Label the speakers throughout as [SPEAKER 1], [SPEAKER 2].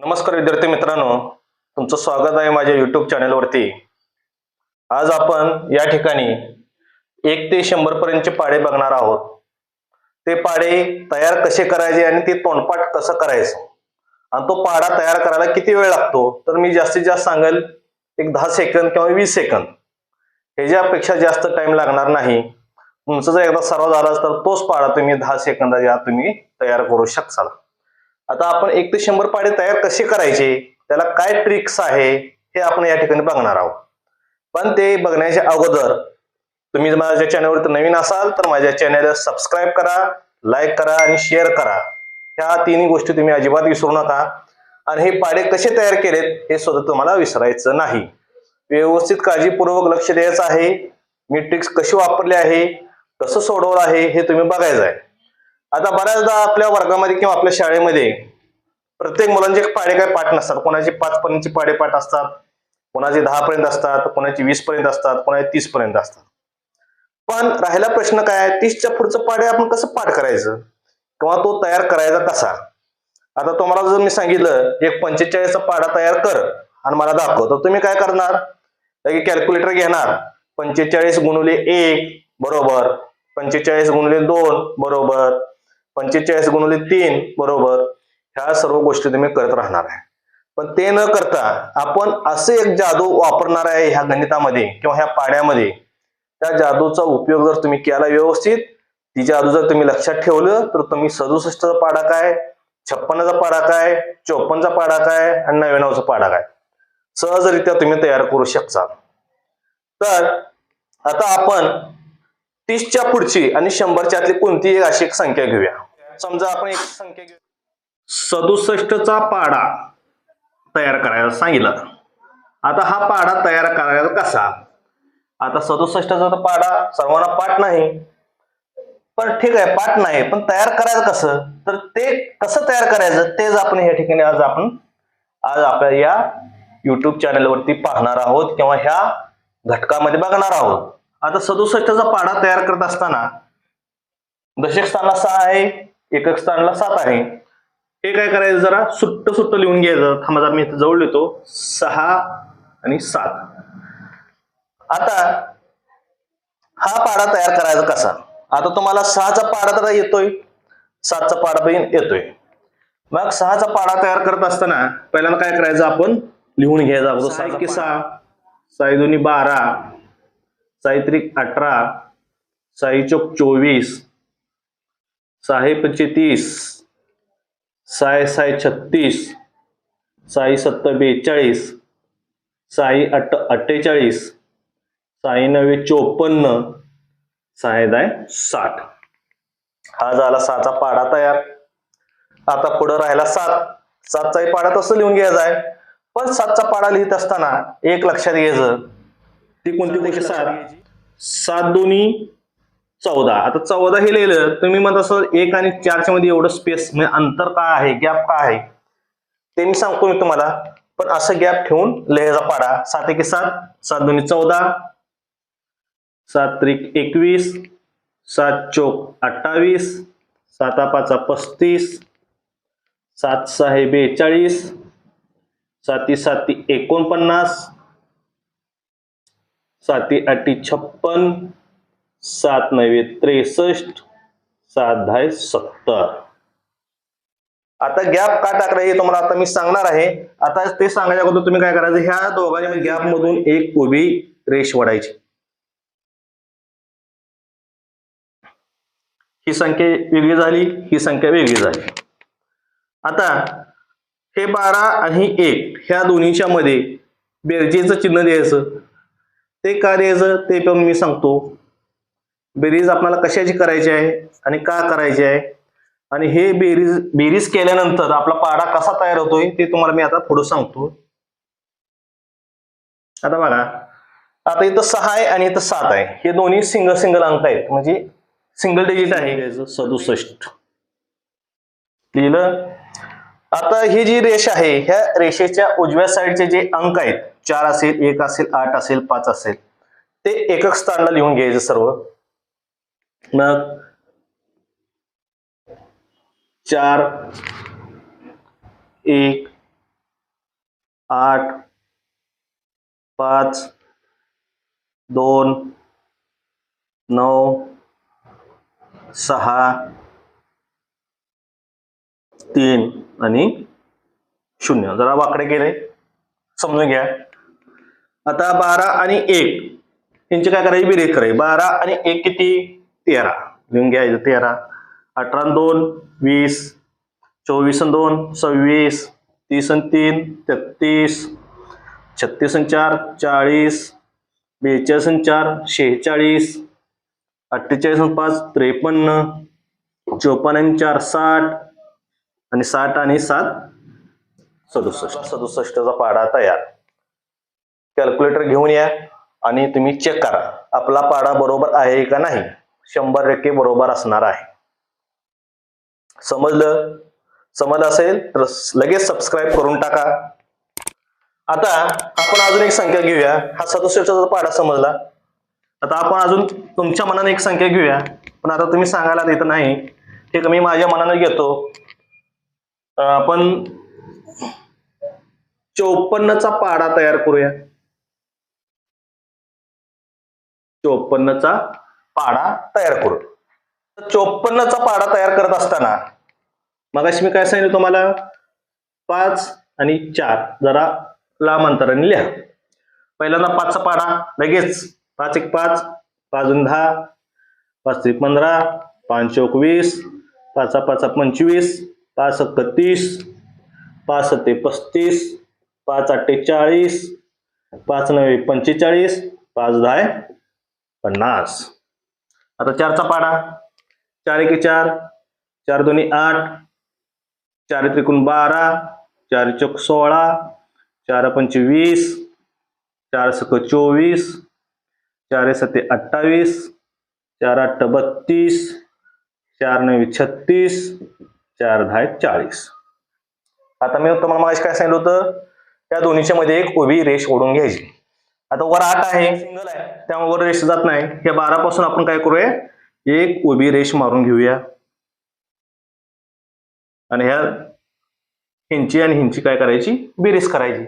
[SPEAKER 1] नमस्कार विद्यार्थी मित्रांनो तुमचं स्वागत आहे माझ्या युट्यूब चॅनलवरती आज आपण या ठिकाणी एक ते शंभर पर्यंतचे पाडे बघणार आहोत. ते पाडे तयार कसे करायचे आणि ते तोंडपाठ कसं करायचं? आणि तो पाडा तयार करायला किती वेळ लागतो? तर मी जास्तीत जास्त सांगेल एक दहा सेकंद किंवा वीस सेकंद ह्याच्यापेक्षा जास्त टाइम लागणार नाही तुमचं जर एकदा सर्व झाला तर तोच पाडा तुम्ही दहा सेकंदाच्या आत तुम्ही तयार करू शकसाल आता आपण एक ते शंभर पाडे तयार कसे करायचे? त्याला काय ट्रिक्स आहे? हे आपण या ठिकाणी बघणार आहोत. पण ते बघण्याच्या अगोदर तुम्ही जर माझ्या चॅनलवर नवीन असाल तर माझ्या चॅनलला सबस्क्राईब करा लाईक करा आणि शेअर करा. ह्या तिन्ही गोष्टी तुम्ही अजिबात विसरू नका. आणि हे पाडे कसे तयार केलेत हे सुद्धा तुम्हाला विसरायचं नाही. व्यवस्थित काळजीपूर्वक लक्ष द्यायचं आहे. मी ट्रिक्स कशी वापरली आहे कसं सोडवलं आहे हे तुम्ही बघायचं आहे. आता बऱ्याचदा आपल्या वर्गामध्ये किंवा आपल्या शाळेमध्ये प्रत्येक मुलांचे पाडे काय पाठ नसतात. कोणाचे पाच पर्यंतचे पाडे पाठ असतात कोणाचे दहा पर्यंत असतात कोणाचे वीस पर्यंत असतात कोणाचे तीस पर्यंत असतात. पण राहिला प्रश्न काय आहे? तीसच्या पुढचं पाडे आपण कसं पाठ करायचं? किंवा तो तयार करायचा कसा? आता तुम्हाला जर मी सांगितलं एक पंचेचाळीसचा पाडा तयार कर आणि मला दाखव. तर तुम्ही काय करणार? लगे कॅल्क्युलेटर घेणार. पंचेचाळीस गुणुले एक बरोबर. पंचेचाळीस गुणुले दोन बरोबर. पंचेचाळीस गुणवले तीन बरोबर ह्या सर्व गोष्टी तुम्ही करत राहणार आहे. पण ते न करता आपण असे एक जादू वापरणार आहे ह्या गणितामध्ये किंवा ह्या पाण्यामध्ये त्या जादूचा उपयोग जर तुम्ही केला व्यवस्थित ती जादू जर तुम्ही लक्षात ठेवलं तर तुम्ही सदुसष्टचा पाडा काय छप्पन्नचा पाडा काय चोपन्नचा पाडा काय आणि नव्याण्णवचा पाडा काय. सहजरित्या तुम्ही तयार करू शकता. तर आता आपण तीसच्या पुढची आणि शंभरच्या आतली कोणती एक अशी एक संख्या घेऊया. समजा आपण एक संख्या घेऊ. सदुसष्टचा पाडा तयार करायला सांगितलं. आता हा पाडा तयार करायचा कसा? आता सदुसष्टचा तर पाडा सर्वांना पाठ नाही. पण ठीक आहे पाठ नाही पण तयार करायचं कसं? तर ते कसं तयार करायचं? तेच आपण या ठिकाणी आज आपण आज आपल्या या युट्यूब चॅनलवरती पाहणार आहोत किंवा ह्या घटकामध्ये बघणार आहोत. आता सदुसष्टचा पाडा तयार करत असताना दशक स्थानला सहा आहे. एकक स्थानला सात आहे. हे काय करायचं जरा? सुट्ट सुट्ट लिहून घ्यायचं. थांबा जरा मी इथं जवळ लिहितो. सहा आणि सात. आता हा पाडा तयार करायचा कसा? आता तुम्हाला सहाचा पाडा तर येतोय. सातचा पाडा पण येतोय. मग सहाचा पाडा तयार करत असताना पहिल्यांदा काय करायचं आपण? लिहून घ्यायचा अगोदर सहा की सहा. साई दोन्ही बारा. साई त्रिक अठरा. साई चौक चोवीस. साहे पंचे तीस साय साय छत्तीस साई सत्तर बेचाळीस साई अट्ट अठ्ठेचाळीस साई नव्वे चोपन्न साय दाय साठ. हा झाला सहाचा पाडा तयार. आता पुढं राहिला सात. सातचाही पाडा तसं लिहून घ्यायचा आहे पण सातचा पाडा लिहित असताना एक लक्षात घ्यायचं. ती कोणती गोष्ट सात सात दोन्ही चौदा. आता चौदा हे लिहिलं तुम्ही म्हणत असं एक आणि चारच्या मध्ये एवढं स्पेस म्हणजे अंतर काय आहे गॅप काय आहे? ते मी सांगतो मी तुम्हाला. पण असं गॅप ठेवून लिहायचा पाडा. सात एके सात सात दोन्ही चौदा सात त्रिक एकवीस सात चोक अठ्ठावीस साता पाचा पस्तीस सात सहा बेचाळीस साती साती एकोणपन्नास साती आठी छप्पन सात नव्हे त्रेसष्ट सात दहा सत्तर. आता गॅप का टाकला हे तुम्हाला आता मी सांगणार आहे. आता ते सांगायच्या अगोदर तुम्ही काय करायचं? ह्या दोघांच्या गॅप मधून एक उभी रेष वडायची ही संख्या वेगळी झाली ही संख्या वेगळी झाली. आता हे बारा आणि एक ह्या दोन्हीच्या मध्ये बेरजेचं चिन्ह द्यायचं. ते का द्यायचं? ते पण मी सांगतो. बेरीज आपल्याला कशाची करायची आहे आणि का करायची आहे? आणि हे बेरीज बेरीज केल्यानंतर आपला पाडा कसा तयार होतोय ते तुम्हाला मी आता थोडं सांगतो. आता बघा आता इथं सहा आहे आणि इथं सात आहे. हे दोन्ही सिंगल सिंगल अंक आहेत. म्हणजे सिंगल डिजिट आहे. सदुसष्ट. लिहिलं? आता ही जी रेष आहे ह्या रेषेच्या उजव्या साईडचे जे अंक आहेत चार असेल एक असेल आठ असेल पाच असेल ते एकक स्थानला लिहून घ्यायचं सर्व. मग चार एक आठ पाच दोन नऊ सहा तीन आणि शून्य. जरा वाकडे गेले समजून घ्या. आता बारा आणि एक. यांची काय करायची? बेरीज करायची बारा आणि एक किती? तेरा. लिहून घ्यायचं तेरा. अठरा दोन वीस. चोवीस दोन सव्वीस. तीस तीन तेहतीस. छत्तीस चार चाळीस. बेचाळीस चार शेहेचाळीस. अठ्ठेचाळीस पाच त्रेपन्न. चोपन्न चार साठ. आणि साठ आणि सात सदुसष्ट. सदुसष्टचा पाडा तयार. कॅल्क्युलेटर घेऊन या आणि तुम्ही चेक करा. आपला पाडा बरोबर आहे का नाही? शंभर टक्के बरोबर असणार आहे. समजलं? समजलं असेल तर लगेच सबस्क्राईब करून टाका. आता आपण अजून एक संख्या घेऊया. हा सदुसष्टचा पाडा समजला. आता आपण अजून तुमच्या मनाने एक संख्या घेऊया. पण आता तुम्ही सांगायला देत नाही. ठीक मी माझ्या मनाने घेतो. आपण चौपन्नचा पाडा तयार करूया. चौपन्नचा पाडा तयार करू. चोपन्नचा पाडा तयार करत असताना मगाशी मी काय सांगितलं तुम्हाला? पाच आणि चार. जरा लांब अंतराने लिहा. पहिल्यांदा पाचचा पाडा लगेच. पाच एक पाच पाच दहा. पाच ते पंधरा पाच चौक वीस पाचा पाच पंचवीस. पाच सत्त तीस पाच सत्ते पस्तीस पाच अठ्ठेचाळीस. पाच नव्हे पंचेचाळीस. पाच दहा पन्नास. आता चारचा पाडा. चार एके चार. चार दोन्ही आठ. चार त्रिकोण बारा. चार चौक सोळा. चार पंचवीस चार सक चोवीस. चार सत्ते अठ्ठावीस. चार अठ्ठ बत्तीस. चार नवी छत्तीस. चार दहा चाळीस. आता मी तुम्हाला मागाशी काय सांगितलं होतं? त्या दोन्हीच्या मध्ये एक उभी रेष ओढून घ्यायची. आता वर आठ आहे सिंगल आहे. त्यामुळे वर रेष जात नाही. या बारा पासून आपण काय करूया? एक उभी रेष मारून घेऊया. आणि ह्या हिंची आणि हिंची काय करायची? बेरीज करायची.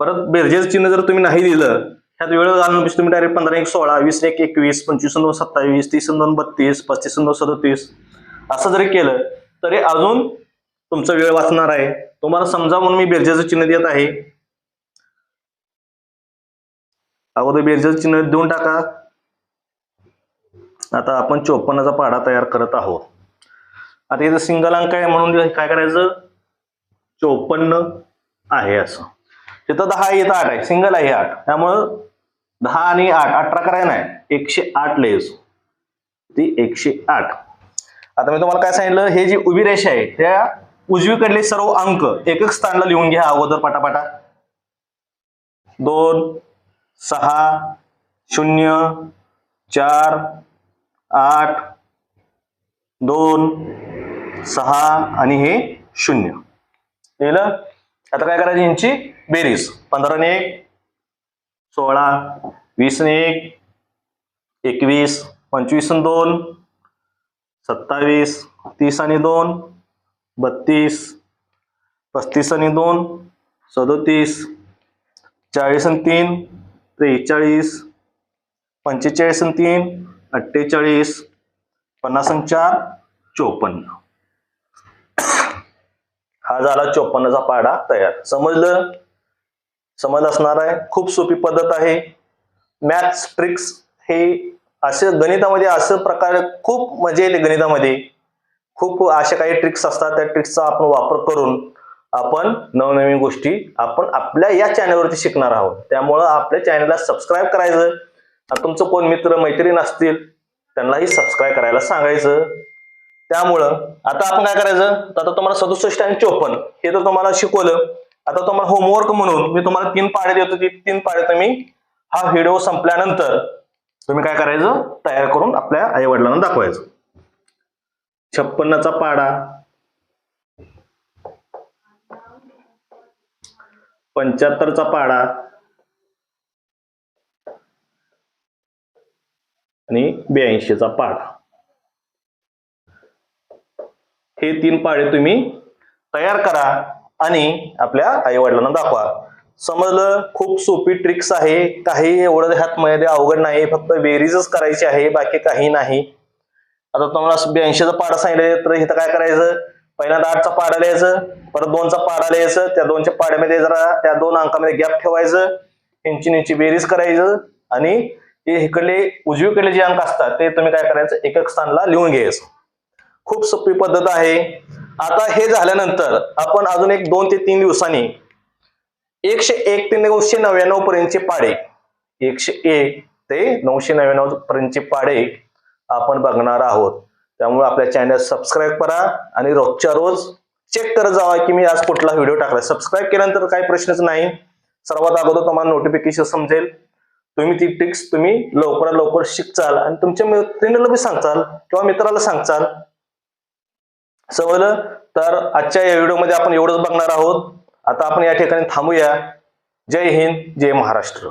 [SPEAKER 1] परत बेरजेचं चिन्ह जर तुम्ही नाही दिलं ह्यात वेळ घालून म्हणजे तुम्ही डायरेक्ट पंधरा एक सोळा वीस एक एकवीस पंचवीस दोन सत्तावीस तीस दोन बत्तीस पस्तीस दोन सदतीस. असं जरी केलं तरी अजून तुमचा वेळ वाचणार आहे. तुम्हाला समजा म्हणून मी बेरजेचं चिन्ह देत आहे. अगोदर बेरजेचं चिन्ह देऊन टाका. आता आपण चोपन्नचा पाढा तयार करत आहोत. आता इथं सिंगल अंक आहे म्हणून काय करायचं? चोपन्न आहे असं. तिथं दहा येतं आठ आहे. सिंगल आहे आठ. त्यामुळं दहा आणि आठ अठरा करायला नाही. एकशे आठ लेस ती एकशे आठ. आता मी तुम्हाला काय सांगितलं? हे जी उभी रेषा आहे त्या उजवीकडले सर्व अंक एक एक स्थानला लिहून घ्या अगोदर पटापटा. दोन सहा शून्य चार आठ दोन सहा आणि हे शून्य. लिहिलं? आता काय करायची यांची? बेरीज. पंधरा ने एक सोळा वीस ने एक एकवीस पंचवीस आणि दोन सत्तावीस तीस आणि दोन बत्तीस पस्तीस आणि दोन सदोतीस चाळीस आणि तीन त्रेचाळीस पंचेचाळीस आणि तीन अठ्ठेचाळीस पन्नास आणि चार चोपन्न. हा झाला चोपन्नचा पाडा तयार. समजलं? समज असणार आहे. खूप सोपी पद्धत आहे. मॅथ्स ट्रिक्स हे असे गणितामध्ये असं प्रकार खूप मजा येते गणितामध्ये. खूप अशा काही ट्रिक्स असतात. त्या ट्रिक्सचा आपण वापर करून आपण नवनवीन गोष्टी आपण आपल्या या चॅनलवरती शिकणार आहोत. त्यामुळं आपल्या चॅनलला सबस्क्राईब करायचं. आणि तुमचं कोण मित्र मैत्रीण असतील त्यांनाही सबस्क्राईब करायला सांगायचं. त्यामुळं आता आपण काय करायचं? आता तुम्हाला सदुसष्ट आणि चोपन्न हे तर तुम्हाला शिकवलं. आता तुम्हाला होमवर्क म्हणून मी तुम्हाला तीन पाडे देतो. ती तीन पाडे तुम्ही हा व्हिडिओ संपल्यानंतर तुम्ही काय करायचं? तयार करून आपल्या आई वडिलांना दाखवायचं. छप्पन्नचा पाडा. पंच्याहत्तरचा पाडा. आणि ब्याऐंशीचा पाडा. हे तीन पाढे तुम्ही तयार करा आणि आपल्या आई वडिलांना दाखवा. समजलं? खूप सोपी ट्रिक्स आहे. काही एवढं ह्यात मध्ये अवघड नाही. फक्त बेरीजच करायची आहे. बाकी काही नाही. आता तुम्हाला ब्याऐंशीचा पाडा सांगितलं तर इथं काय करायचं? पहिल्यांदा आठचा पाडा लिहायचं परत दोनचा पाडा लिहायचं त्या दोनच्या पाड्यामध्ये जरा त्या दोन अंकामध्ये गॅप ठेवायचं इंची इंची बेरीज करायचं आणि ते इकडले उजवीकडले जे अंक असतात ते तुम्ही काय करायचं एक एक स्थानला लिहून घ्यायचं. खूप सोपी पद्धत आहे. आता हे झाल्यानंतर आपण अजून एक दोन ते तीन दिवसांनी एकशे एक ते नऊशे नव्याण्णव पर्यंतचे पाडे एकशे एक ते नऊशे नव्याण्णव पर्यंतचे पाडे आपण बघणार आहोत. त्यामुळे आपल्या चॅनल सबस्क्राईब करा आणि रोजच्या रोज चेक करत जावा की मी आज कुठला व्हिडिओ टाकला सबस्क्राईब केल्यानंतर काही प्रश्नच नाही. सर्वात अगोदर तुम्हाला नोटिफिकेशन समजेल. तुम्ही ती ट्रिक्स तुम्ही लवकरात लवकर शिकचाल आणि तुमच्या मैत्रिणीला बी सांगचाल किंवा मित्राला सांगचाल. समजलं? तर आजच्या या व्हिडिओमध्ये आपण एवढंच बघणार आहोत. आता आपण या ठिकाणी थांबूया. जय हिंद जय महाराष्ट्र.